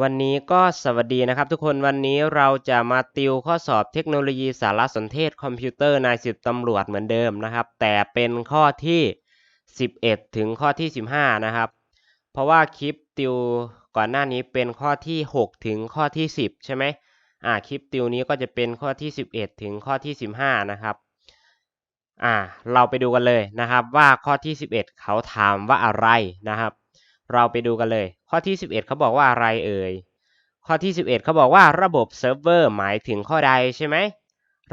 วันนี้ก็สวัสดีนะครับทุกคนวันนี้เราจะมาติวข้อสอบเทคโนโลยีสารสนเทศคอมพิวเตอร์นายสิบตำรวจเหมือนเดิมนะครับ แต่เป็นข้อที่ 11 ถึงข้อที่ 15 นะครับ เพราะว่าคลิปติวก่อนหน้านี้เป็นข้อที่ 6 ถึงข้อที่ 10 ใช่ไหมอ่าคลิปติวนี้ก็จะเป็นข้อที่ 11 ถึงข้อที่ 15 นะครับอ่าเราไปดูกันเลยนะครับว่าข้อที่ 11 เขาถามว่าอะไรนะครับ เราไปดูกันเลย ข้อที่ 11เขาบอกว่าอะไรเอ่ย ข้อที่ 11เขาบอกว่าระบบเซิร์ฟเวอร์หมายถึงข้อใดใช่ไหม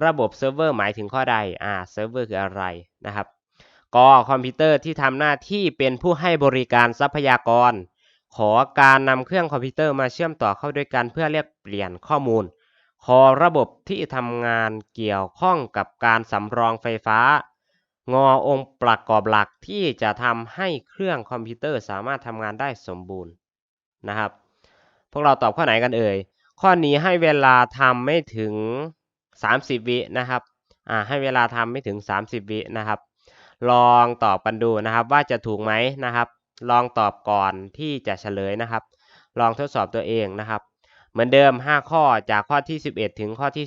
ระบบเซิร์ฟเวอร์หมายถึงข้อใด อ่า เซิร์ฟเวอร์คืออะไรนะครับกคอมพิวเตอร์ที่ทำหน้าที่เป็นผู้ให้บริการทรัพยากร ขอการนำเครื่องคอมพิวเตอร์มาเชื่อมต่อเข้าด้วยกันเพื่อเรียกเปลี่ยนข้อมูลขอระบบที่ทำงานเกี่ยวข้องกับการสำรองไฟฟ้า งอองค์ประกอบหลักที่จะทำให้เครื่องคอมพิวเตอร์สามารถทำงานได้สมบูรณ์นะครับ พวกเราตอบข้อไหนกันเอ่ย ข้อนี้ให้เวลาทำไม่ถึง 30 วินะครับ อ่าให้เวลาทำไม่ถึง 30 วินะครับ ลองตอบกันดูนะครับว่าจะถูกไหมนะครับ ลองตอบก่อนที่จะเฉลยนะครับ ลองทดสอบตัวเองนะครับ เหมือนเดิม 5 ข้อจากข้อที่ 11 ถึงข้อที่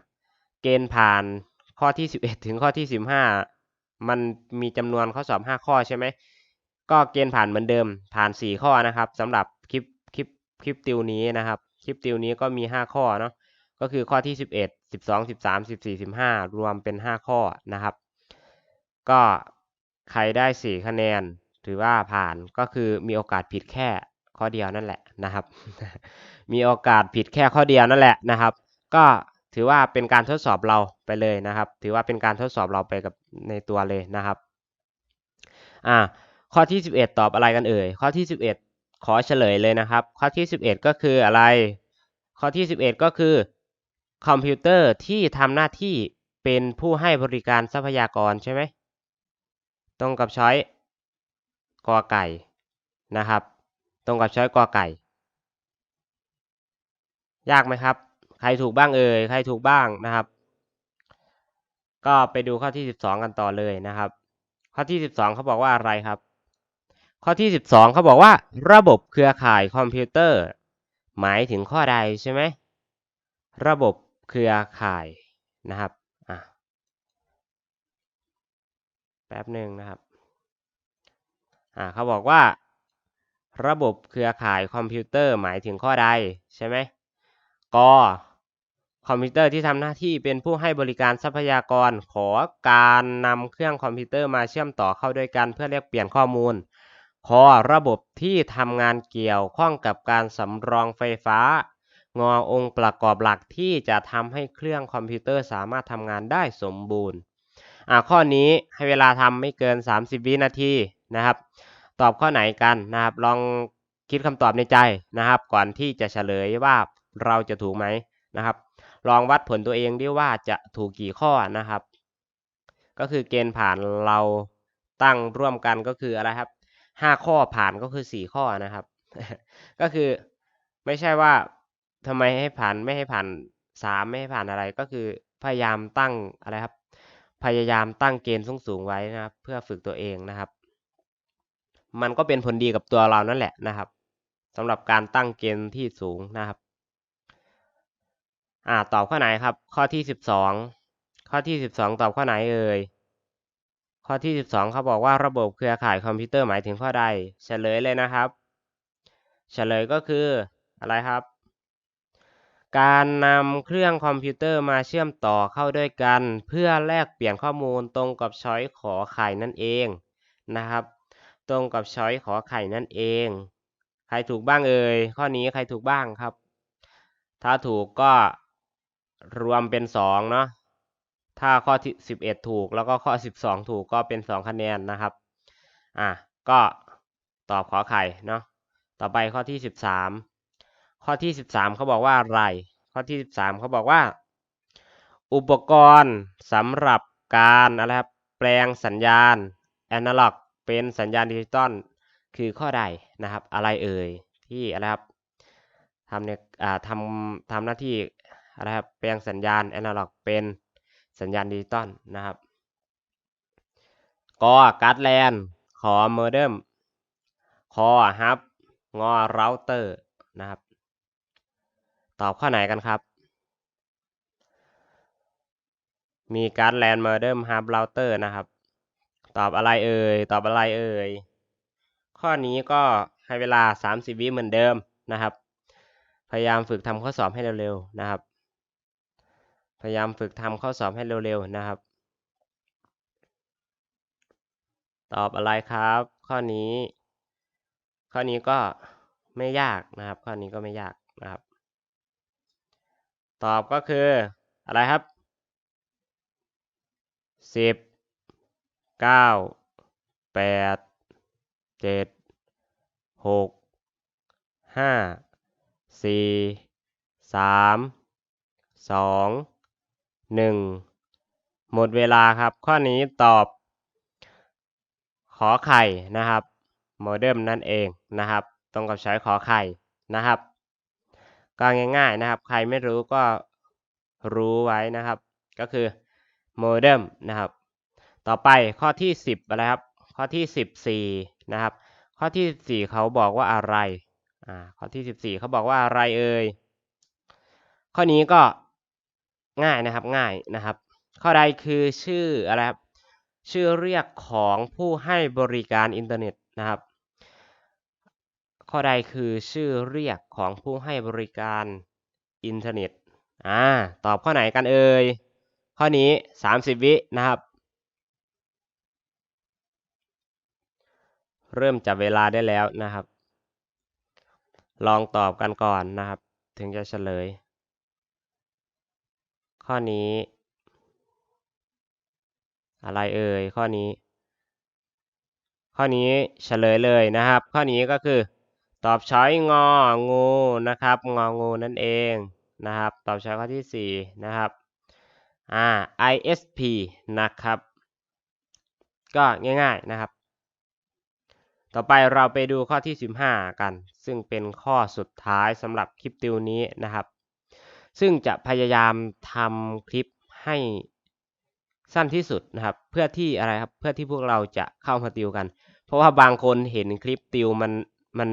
15 เกณฑ์ผ่านข้อที่ 11 ถึงข้อที่ 15 มันมีจำนวนข้อสอบ 5 ข้อใช่ไหมก็เกณฑ์ผ่านเหมือนเดิมผ่าน 4 ข้อนะครับสำหรับคลิปคลิปคลิปติวนี้นะครับ คลิปติวนี้ก็มี 5 ข้อเนาะก็คือข้อที่ 11 12 13 14 15 รวมเป็น 5 ข้อนะครับ ก็ใครได้ 4 คะแนน ถือว่าผ่านก็คือมีโอกาสผิดแค่ข้อเดียวนั่นแหละนะครับ มีโอกาสผิดแค่ข้อเดียวนั่นแหละนะครับ ก็ ถือว่าเป็นการทดสอบเราไปเลยนะครับ ถือว่าเป็นการทดสอบเราไปกับในตัวเลยนะครับอ่าข้อที่ 11 ตอบอะไรกันเอ่ย ข้อที่ 11 ขอเฉลยเลยนะครับ ข้อที่ 11 ก็คืออะไร ข้อที่ 11 ก็คือคอมพิวเตอร์ที่ทำหน้าที่เป็นผู้ให้บริการทรัพยากรใช่ไหมตรงกับช้อยกอไก่นะครับ ตรงกับช้อยกอไก่ ยากไหมครับ ใครถูกบ้างเอ่ยใครถูกบ้างนะครับ ก็ไปดูข้อที่ 12 กันต่อเลยนะครับ ข้อที่ 12เขาบอกว่าอะไรครับ ข้อที่ 12เขาบอกว่า ระบบเครือข่ายคอมพิวเตอร์ หมายถึงข้อใดใช่ไหมระบบเครือข่ายนะครับอะแป๊บหนึ่งนะครับ อ่าเขาบอกว่า ระบบเครือข่ายคอมพิวเตอร์หมายถึงข้อใดใช่ไหมก คอมพิวเตอร์ที่ทำหน้าที่เป็นผู้ให้บริการทรัพยากร ขอการนำเครื่องคอมพิวเตอร์มาเชื่อมต่อเข้าด้วยกันเพื่อเรียกเปลี่ยนข้อมูลคอระบบที่ทำงานเกี่ยวข้องกับการสำรองไฟฟ้า งอองค์ประกอบหลักที่จะทำให้เครื่องคอมพิวเตอร์สามารถทำงานได้สมบูรณ์อ่าข้อนี้ให้เวลาทำไม่เกิน 30 วินาทีนะครับ ตอบข้อไหนกันนะครับ ลองคิดคำตอบในใจนะครับ ก่อนที่จะเฉลยว่าเราจะถูกไหมนะครับ ลองวัดผลตัวเองดิว่าจะถูกกี่ข้อนะครับ ก็คือเกณฑ์ผ่านเราตั้งร่วมกันก็คืออะไรครับห้าข้อผ่านก็คือสี่ข้อนะครับ ก็คือไม่ใช่ว่าทำไมให้ผ่านไม่ให้ผ่านสามไม่ให้ผ่านอะไรก็คือพยายามตั้งอะไรครับ พยายามตั้งเกณฑ์สูงสูงไว้นะครับ เพื่อฝึกตัวเองนะครับ มันก็เป็นผลดีกับตัวเรานั่นแหละนะครับสำหรับการตั้งเกณฑ์ที่สูงนะครับ อ่าตอบข้อไหนครับ ข้อที่สิบสองข้อที่สิบสองตอบข้อไหนเอ่ยข้อที่12เขาบอกว่าระบบเครือข่ายคอมพิวเตอร์หมายถึงข้อใด เฉลยเลยนะครับ เฉลยก็คืออะไรครับ การนำเครื่องคอมพิวเตอร์มาเชื่อมต่อเข้าด้วยกัน เพื่อแลกเปลี่ยนข้อมูลตรงกับช้อยขอไข่นั่นเองนะครับ ตรงกับช้อยขอไข่นั่นเอง ใครถูกบ้างเอ่ยข้อนี้ใครถูกบ้างครับ ถ้าถูกก็ รวมเป็น2เนาะถ้าข้อที่11ถูกแล้วก็ข้อ12ถูกก็เป็น2คะแนนนะครับอะก็ตอบขอไข่เนาะต่อไปข้อที่13ข้อที่13เขาบอกว่าอะไรข้อที่13เขาบอกว่า อุปกรณ์สำหรับการอะไรครับแปลงสัญญาณแอนะล็อกเป็นสัญญาณดิจิตอลคือข้อใดนะครับ อะไรเอ่ยที่อะไรครับทำเนี่ยอ่าทำทำหน้าที่ อะครับแปลงสัญญาณแอนะล็อกเป็นสัญญาณดิจิตอลนะครับกอการ์ดแลนขอเมอร์เดิมคอฮับงอเราเตอร์นะครับ ตอบข้อไหนกันครับ มีการ์ดแลนด์เมอร์เดิมฮาร์บเราเตอร์นะครับ ตอบอะไรเอ่ยตอบอะไรเอ่ยข้อนี้ก็ให้เวลา 30 วิเหมือนเดิมนะครับ พยายามฝึกทำข้อสอบให้เร็วๆนะครับ พยายามฝึกทำข้อสอบให้เร็วๆนะครับ ตอบอะไรครับ ข้อนี้ ข้อนี้ก็ไม่ยากนะครับ ข้อนี้ก็ไม่ยากนะครับ ตอบก็คืออะไรครับสิบเก้าแปดเจ็ดหกห้าสี่สามสอง หนึ่งหมดเวลาครับ ข้อนี้ตอบ ขอไข่นะครับโมเดิมนั่นเองนะครับ ตรงกับใช้ขอไข่นะครับ ก็ง่ายๆนะครับ ใครไม่รู้ก็รู้ไว้นะครับ ก็คือโมเดิมนะครับ ต่อไปข้อที่ 10อะไรครับ ข้อที่ 14นะครับ ข้อที่ 14เขาบอกว่าอะไรอ่าข้อที่ 14เขาบอกว่าอะไรเอ่ยข้อนี้ก็ ง่ายนะครับง่ายนะครับ ข้อใดคือชื่ออะไรครับชื่อเรียกของผู้ให้บริการอินเทอร์เน็ตนะครับ ข้อใดคือชื่อเรียกของผู้ให้บริการอินเทอร์เน็ตอ่าตอบข้อไหนกันเอ่ยข้อนี้ 30 วินะครับ เริ่มจับเวลาได้แล้วนะครับ ลองตอบกันก่อนนะครับ ถึงจะเฉลย ข้อนี้ อะไรเอ่ยข้อนี้ ข้อนี้เฉลยเลยนะครับ ข้อนี้ก็คือ ตอบช้อยงองูนะครับ งองูนั่นเองนะครับ ตอบช้อยข้อที่ 4 นะครับอ่า ISP นะครับ ก็ง่ายๆนะครับ ต่อไปเราไปดูข้อที่ 15 กัน ซึ่งเป็นข้อสุดท้ายสำหรับคลิปติวนี้นะครับ ซึ่งจะพยายามทำคลิปให้สั้นที่สุดนะครับ เพื่อที่อะไรครับ เพื่อที่พวกเราจะเข้ามาติวกัน เพราะว่าบางคนเห็นคลิปติวมันมัน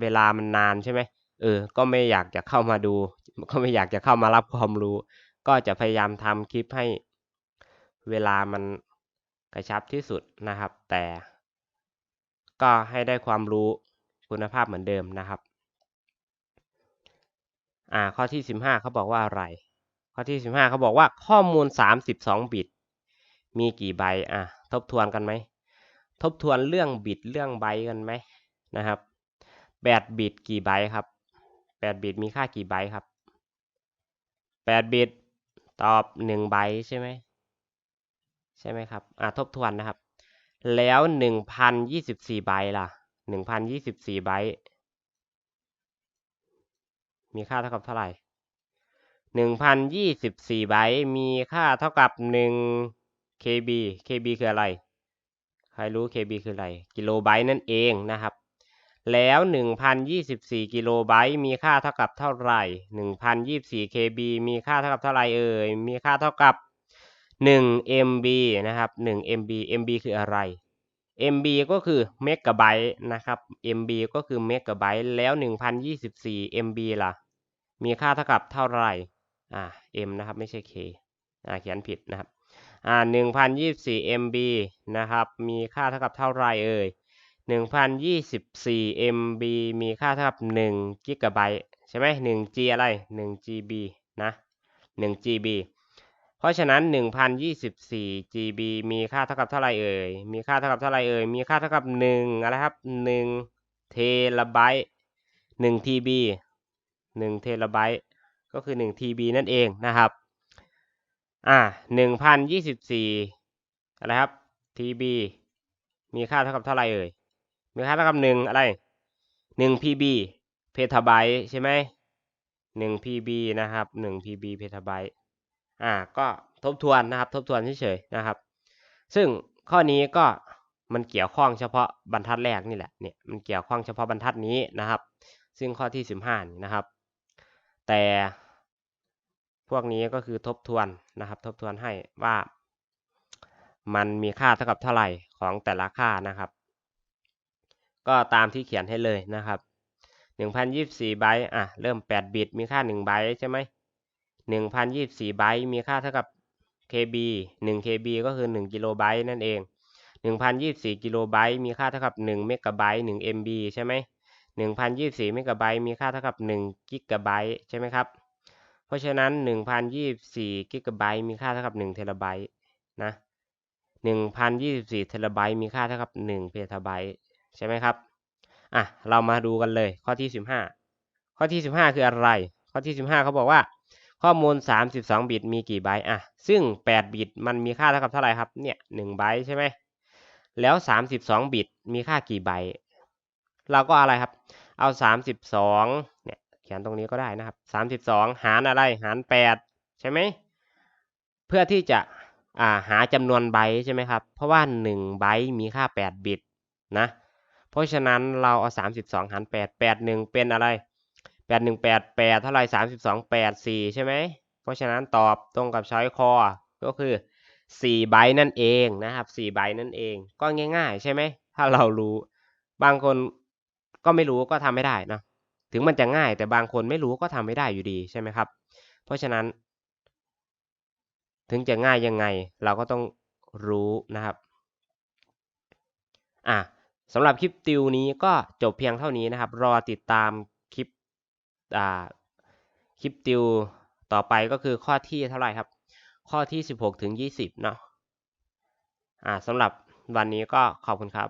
เวลามันนานใช่ไหมเออ ก็ไม่อยากจะเข้ามาดู ก็ไม่อยากจะเข้ามารับความรู้ ก็จะพยายามทำคลิปให้เวลามันกระชับที่สุดนะครับ แต่ ก็ให้ได้ความรู้คุณภาพเหมือนเดิมนะครับ อ่าข้อที่ 15เขาบอกว่าอะไร ข้อที่ 15เขาบอกว่าข้อมูล 32 บิต มีกี่ใบอะทบทวนกันไหมทบทวนเรื่องบิตเรื่องไบกันไหมนะครับ8บิตกี่ไบครับ8บิตมีค่ากี่ไบครับ8บิตตอบ1ไบใช่ไหมใช่ไหมครับอ่าทบทวนนะครับ แล้วหนึ่งพันยี่สิบสี่ใบล่ะหนึ่งพันยี่สิบสี่ใบ มีค่าเท่ากับเท่าไหร่หนึ่งพันยี่สิบสี่ใบต์มีค่าเท่ากับหนึ่ง KB KB คืออะไร ใครรู้ KB คืออะไร กิโลไบต์นั่นเองนะครับ แล้ว 1,024 กิโลไบต์มีค่าเท่ากับเท่าไหร่ 1,024 KB มีค่าเท่ากับเท่าไหร่เอ่ย มีค่าเท่ากับ 1 MB นะครับ 1 MB MB คืออะไร MB ก็คือเมกะไบต์นะครับ MB ก็คือเมกะไบต์แล้ว 1024 MB ล่ะ มีค่าเท่ากับเท่าไหร่ อ่า M นะครับ ไม่ใช่ K อ่า เขียนผิดนะครับ อ่า 1024 MB นะครับ มีค่าเท่ากับเท่าไหร่เอ่ย 1024 MB มีค่าเท่ากับ1 g b ใช่ไหม 1 G อะไร 1 GB นะ 1 GB เพราะฉะนั้น 1024 GB มีค่าเท่ากับเท่าไรเอ่ย มีค่าเท่ากับเท่าไรเอ่ย มีค่าเท่ากับ1อะไรครับ1เทราไบต์1 TB 1เทราไบต์ก็คือ1 TB นั่นเองนะครับอ่า1024 อะไรครับ TB มีค่าเท่ากับเท่าไรเอ่ย มีค่าเท่ากับ1อะไร1 PB เพทาไบต์ใช่ไหม1 PB นะครับ1 PB เพทาไบต์ อ่าก็ทบทวนนะครับทบทวนเฉยๆนะครับ ซึ่งข้อนี้ก็มันเกี่ยวข้องเฉพาะบรรทัดแรกนี่แหละเนี่ยมันเกี่ยวข้องเฉพาะบรรทัดนี้นะครับ ซึ่งข้อที่สิบห้านี่นะครับ แต่พวกนี้ก็คือทบทวนนะครับ ทบทวนให้ว่า มันมีค่าเท่ากับเท่าไหร่ของแต่ละค่านะครับ ก็ตามที่เขียนให้เลยนะครับ 1024ไบต์อะเริ่ม 8 บิตมีค่า1ไบต์ใช่ไหม 1024ไบต์มีค่าเท่ากับ KB 1 KB ก็คือ1กิโลไบต์นั่นเอง 1024กิโลไบต์มีค่าเท่ากับ1เมกะไบต์1 MB ใช่ไหม1024เมกะไบต์มีค่าเท่ากับ1กิกะไบต์ใช่ไหมครับ เพราะฉะนั้น 1024กิกะไบต์มีค่าเท่ากับ1เทราไบต์นะ1024เทราไบต์มีค่าเท่ากับ1เพทาไบต์ใช่ไหมครับ อะ เรามาดูกันเลยข้อที่ 15 ข้อที่ 15 คืออะไร ข้อที่ 15เขาบอกว่า ข้อมูล 32 บิตมีกี่ไบต์อะ ซึ่ง 8 บิตมันมีค่าเท่ากับเท่าไหร่ครับ เนี่ย1ไบต์ใช่ไหม แล้ว 32 บิตมีค่ากี่ไบต์เราก็อะไรครับ เอา 32 เนี่ย เขียนตรงนี้ก็ได้นะครับ 32 หารอะไร หาร 8 ใช่ไหม เพื่อที่จะอ่าหาจำนวนไบต์ใช่ไหมครับ เพราะว่า 1 ไบต์มีค่า 8 บิตนะ เพราะฉะนั้นเราเอา 32 หาร 8 8 1 เป็นอะไร 8 1 8 8เท่าไหร่32 8 4ใช่ไหม เพราะฉะนั้นตอบตรงกับช้อยคอ ก็คือ4ไบต์นั่นเองนะครับ4ไบต์นั่นเอง ก็ง่าย ๆ ใช่ไหม ถ้าเรารู้ บางคนก็ไม่รู้ก็ทำไม่ได้นะถึงมันจะง่ายแต่บางคนไม่รู้ก็ทำไม่ได้อยู่ดีใช่ไหมครับ เพราะฉะนั้น ถึงจะง่ายยังไง เราก็ต้องรู้นะครับ อะสำหรับคลิปติวนี้ก็จบเพียงเท่านี้นะครับ รอติดตาม คลิปติวต่อไปก็คือข้อที่เท่าไหร่ครับ ข้อที่ 16 ถึง 20 เนาะอ่าสำหรับวันนี้ก็ขอบคุณครับ